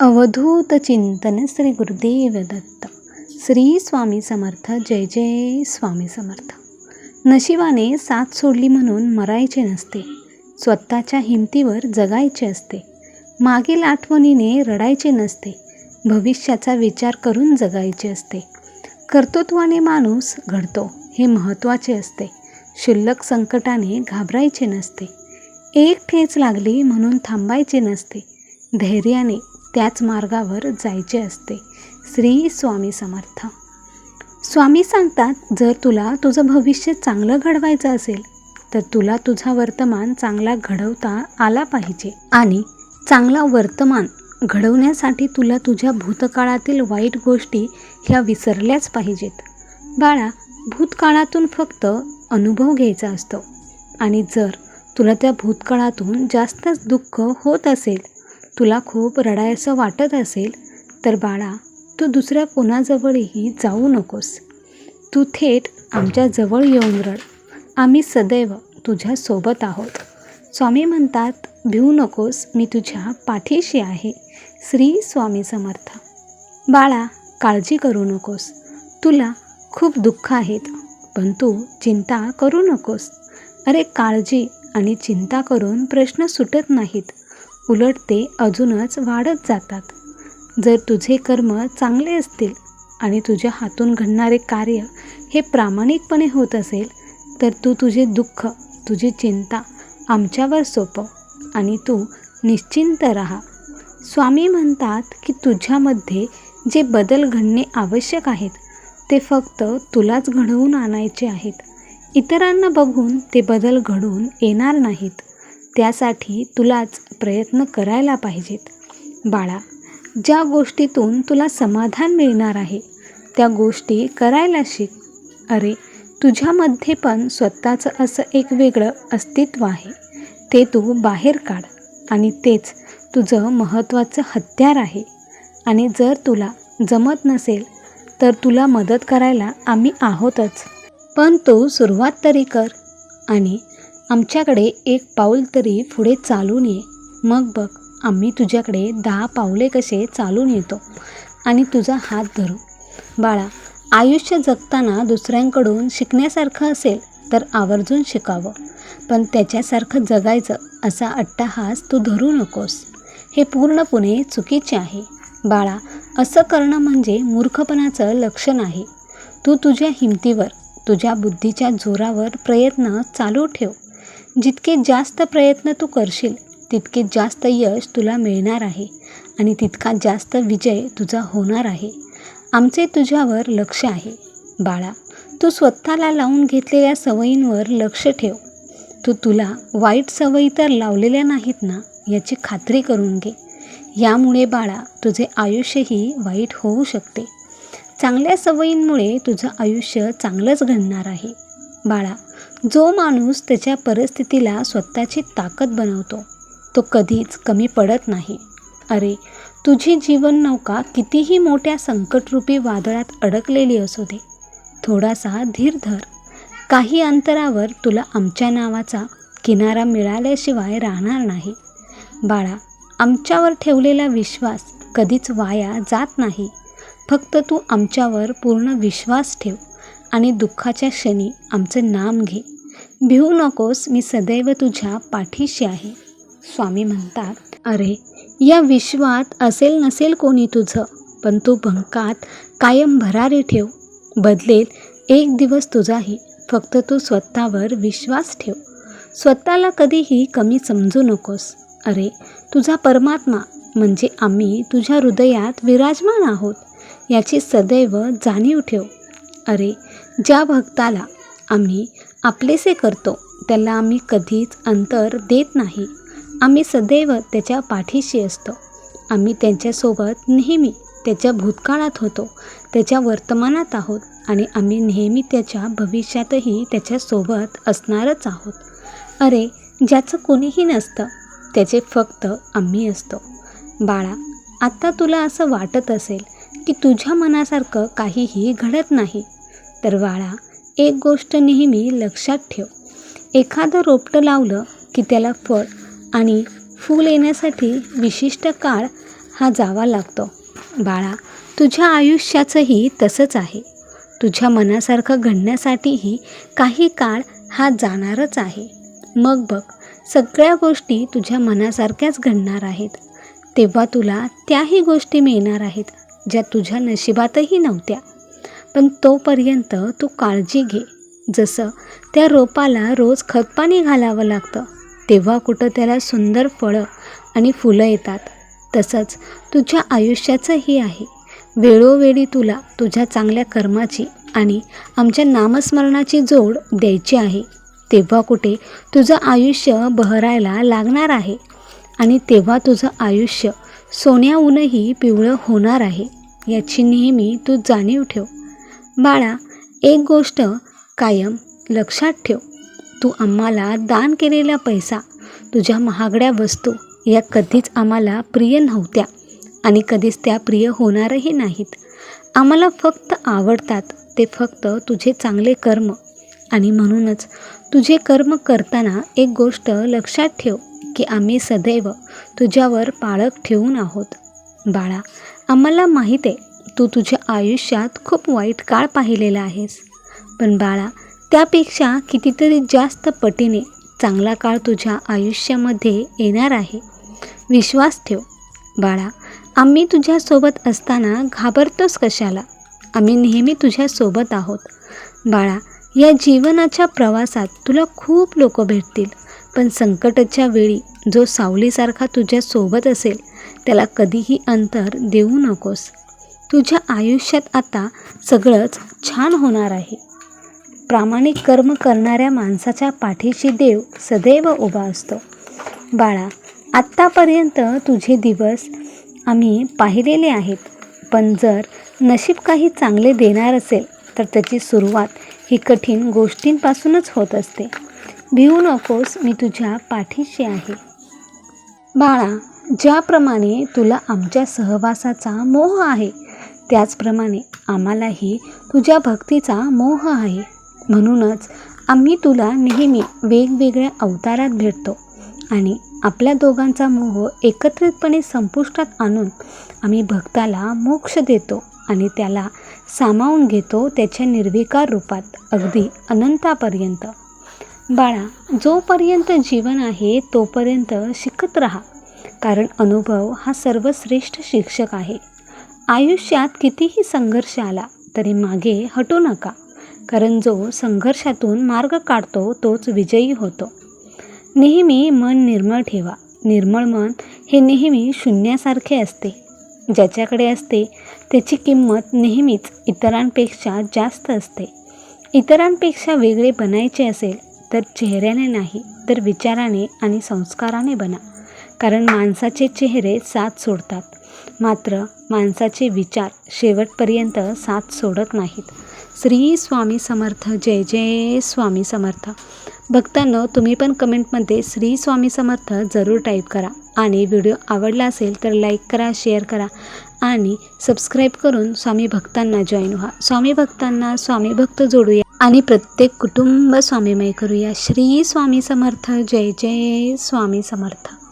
अवधूत चिंतन श्री गुरुदेव दत्त श्री स्वामी समर्थ जय जय स्वामी समर्थ. नशिबाने साथ सोडली म्हणून मरायचे नसते. स्वतःच्या हिमतीवर जगायचे असते. मागील आठवणीने रडायचे नसते. भविष्याचा विचार करून जगायचे असते. कर्तृत्वाने माणूस घडतो हे महत्त्वाचे असते. क्षुल्लक संकटाने घाबरायचे नसते. एक ठेच लागली म्हणून थांबायचे नसते. धैर्याने त्याच मार्गावर जायचे असते. श्री स्वामी समर्थ. स्वामी सांगतात जर तुला तुझं भविष्य चांगलं घडवायचं असेल तर तुला तुझा वर्तमान चांगला घडवता आला पाहिजे. आणि चांगला वर्तमान घडवण्यासाठी तुला तुझ्या भूतकाळातील वाईट गोष्टी ह्या विसरल्याच पाहिजेत. बाळा भूतकाळातून फक्त अनुभव घ्यायचा असतो. आणि जर तुला त्या भूतकाळातून जास्तच दुःख होत असेल तुला खूप रडायचं वाटत असेल तर बाळा तू दुसऱ्या कोणाजवळही जाऊ नकोस. तू थेट आमच्याजवळ येऊन रड. आम्ही सदैव तुझ्यासोबत आहोत. स्वामी म्हणतात भिवू नकोस मी तुझ्या पाठीशी आहे. श्री स्वामी समर्थ. बाळा काळजी करू नकोस. तुला खूप दुःख आहेत पण तू चिंता करू नकोस. अरे काळजी आणि चिंता करून प्रश्न सुटत नाहीत. उलट ते अजूनच वाढत जातात. जर तुझे कर्म चांगले असतील आणि तुझ्या हातून घडणारे कार्य हे प्रामाणिकपणे होत असेल तर तू तुझे दुःख तुझी चिंता आमच्यावर सोपव आणि तू निश्चिंत राहा. स्वामी म्हणतात की तुझ्यामध्ये जे बदल घडणे आवश्यक आहेत ते फक्त तुलाच घडवून आणायचे आहेत. इतरांना बघून ते बदल घडून येणार नाहीत. त्यासाठी तुलाच प्रयत्न करायला पाहिजेत. बाळा ज्या गोष्टीतून तुला समाधान मिळणार आहे त्या गोष्टी करायला शिक. अरे तुझ्यामध्ये पण स्वतःचं असं एक वेगळं अस्तित्व आहे. ते तू बाहेर काढ आणि तेच तुझं महत्त्वाचं हत्यार आहे. आणि जर तुला जमत नसेल तर तुला मदत करायला आम्ही आहोतच. पण तू सुरुवात तरी कर आणि आमच्याकडे एक पाऊल तरी पुढे चालून ये. मग बघ आम्ही तुझ्याकडे दहा पावले कसे चालून येतो आणि तुझा हात धरू. बाळा आयुष्य जगताना दुसऱ्यांकडून शिकण्यासारखं असेल तर आवर्जून शिकावं. पण त्याच्यासारखं जगायचं असा अट्टाहास तू धरू नकोस. हे पूर्णपणे चुकीचे आहे. बाळा असं करणं म्हणजे मूर्खपणाचं लक्षण आहे. तू तुझ्या हिमतीवर तुझ्या बुद्धीच्या जोरावर प्रयत्न चालू ठेव. जितके जास्त प्रयत्न तू करशील तितके जास्त यश तुला मिळणार आहे आणि तितका जास्त विजय तुझा होणार आहे. आमचे तुझ्यावर लक्ष आहे. बाळा तू स्वतःला लावून घेतलेल्या सवयींवर लक्ष ठेव. तू तुला वाईट सवयी तर लावलेल्या नाहीत ना याची खात्री करून घे. यामुळे बाळा तुझे आयुष्यही वाईट होऊ शकते. चांगल्या सवयींमुळे तुझं आयुष्य चांगलंच घडणार आहे. बाळा जो माणूस त्याच्या परिस्थितीला स्वतःची ताकद बनवतो तो कधीच कमी पडत नाही. अरे तुझी जीवन नौका कितीही मोठ्या संकटरूपी वादळात अडकलेली असू दे. थोडासा धीर धर. काही अंतरावर तुला आमच्या नावाचा किनारा मिळाल्याशिवाय राहणार नाही. बाळा आमच्यावर ठेवलेला विश्वास कधीच वाया जात नाही. फक्त तू आमच्यावर पूर्ण विश्वास ठेव. आणि दुःखाच्या क्षणी आमचं नाम घे. भिवू नकोस मी सदैव तुझ्या पाठीशी आहे. स्वामी म्हणतात अरे या विश्वात असेल नसेल कोणी तुझं पण तू भंकात कायम भरारी ठेव. बदलेल एक दिवस तुझाही फक्त तू स्वतःवर विश्वास ठेव. स्वतःला कधीही कमी समजू नकोस. अरे तुझा परमात्मा म्हणजे आम्ही तुझ्या हृदयात विराजमान आहोत याची सदैव जाणीव ठेव. अरे ज्या भक्ताला आम्ही आपलेसे करतो त्याला आम्ही कधीच अंतर देत नाही. आम्ही सदैव त्याच्या पाठीशी असतो. आम्ही त्यांच्यासोबत नेहमी त्याच्या भूतकाळात होतो त्याच्या वर्तमानात आहोत आणि आम्ही नेहमी त्याच्या भविष्यातही त्याच्यासोबत असणारच आहोत. अरे ज्याचं कोणीही नसतं त्याचे फक्त आम्ही असतो. बाळा आत्ता तुला असं वाटत असेल की तुझ्या मनासारखं काहीही घडत नाही तर बाळा एक गोष्ट नेहमी लक्षात ठेव. एखादं रोपटं लावलं की त्याला फळ आणि फूल येण्यासाठी विशिष्ट काळ हा जावा लागतो. बाळा तुझ्या आयुष्याचंही तसंच आहे. तुझ्या मनासारखं घडण्यासाठीही काही काळ हा जाणारच आहे. मग बघ सगळ्या गोष्टी तुझ्या मनासारख्याच घडणार आहेत. तेव्हा तुला त्याही गोष्टी मिळणार आहेत ज्या तुझ्या नशिबातही नव्हत्या. पण तोपर्यंत तू काळजी घे. जसं त्या रोपाला रोज खतपाणी घालावं लागतं तेव्हा कुठं त्याला सुंदर फळं आणि फुलं येतात. तसंच तुझ्या आयुष्याचंही आहे. वेळोवेळी तुला तुझ्या चांगल्या कर्माची आणि आमच्या नामस्मरणाची जोड द्यायची आहे. तेव्हा कुठे तुझं आयुष्य बहरायला लागणार आहे आणि तेव्हा तुझं आयुष्य सोन्याहूनही पिवळं होणार आहे याची नेहमी तू जाणीव ठेव. बाळा एक गोष्ट कायम लक्षात ठेव. तू आम्हाला दान केलेला पैसा तुझ्या महागड्या वस्तू या कधीच आम्हाला प्रिय नव्हत्या आणि कधीच त्या प्रिय होणारही नाहीत. आम्हाला फक्त आवडतात ते फक्त तुझे चांगले कर्म. आणि म्हणूनच तुझे कर्म करताना एक गोष्ट लक्षात ठेव की आम्ही सदैव तुझ्यावर पाळक ठेवून आहोत. बाळा आम्हाला माहीत आहे तू तुझ्या आयुष्यात खूप वाईट काळ पाहिलेला आहेस. पण बाळा त्यापेक्षा कितीतरी जास्त पटीने चांगला काळ तुझ्या आयुष्यामध्ये येणार आहे. विश्वास ठेव. बाळा आम्ही तुझ्यासोबत असताना घाबरतोस कशाला? आम्ही नेहमी तुझ्यासोबत आहोत. बाळा या जीवनाच्या प्रवासात तुला खूप लोक भेटतील. पण संकटाच्या वेळी जो सावलीसारखा तुझ्यासोबत असेल त्याला कधीही अंतर देऊ नकोस. तुझ्या आयुष्यात आता सगळंच छान होणार आहे. प्रामाणिक कर्म करणाऱ्या माणसाच्या पाठीशी देव सदैव उभा असतो. बाळा आत्तापर्यंत तुझे दिवस आम्ही पाहिलेले आहेत. पण जर नशीब काही चांगले देणार असेल तर त्याची सुरुवात ही कठीण गोष्टींपासूनच होत असते. भिवू नकोस मी तुझ्या पाठीशी आहे. बाळा ज्याप्रमाणे तुला आमच्या सहवासाचा मोह आहे त्याचप्रमाणे आम्हालाही तुझ्या भक्तीचा मोह आहे. म्हणूनच आम्ही तुला नेहमी वेगवेगळ्या अवतारात भेटतो आणि आपल्या दोघांचा मोह एकत्रितपणे संपुष्टात आणून आम्ही भक्ताला मोक्ष देतो आणि त्याला सामावून घेतो त्याच्या निर्विकार रूपात अगदी अनंतापर्यंत. बाळा जोपर्यंत जीवन आहे तोपर्यंत शिकत राहा कारण अनुभव हा सर्वश्रेष्ठ शिक्षक आहे. आयुष्यात कितीही संघर्ष आला तरी मागे हटू नका. कारण जो संघर्षातून मार्ग काढतो तोच विजयी होतो. नेहमी मन निर्मळ ठेवा. निर्मळ मन हे नेहमी शून्यासारखे असते. ज्याच्याकडे असते त्याची किंमत नेहमीच इतरांपेक्षा जास्त असते. इतरांपेक्षा वेगळे बनायचे असेल तर चेहऱ्याने नाही तर विचाराने आणि संस्काराने बना. कारण माणसाचे चेहरे साथ सोडतात. मात्र माणसाचे विचार शेवटपर्यंत साथ सोडत नाहीत. श्री स्वामी समर्थ जय जय स्वामी समर्थ. भक्तांनो तुम्ही पण कमेंटमध्ये श्री स्वामी समर्थ जरूर टाईप करा. आणि व्हिडिओ आवडला असेल तर लाईक करा शेअर करा आणि सबस्क्राईब करून स्वामी भक्तांना जॉईन व्हा. स्वामी भक्तांना स्वामी भक्त जोडूया आणि प्रत्येक कुटुंब स्वामीमय करूया. श्री स्वामी समर्थ जय जय स्वामी समर्थ.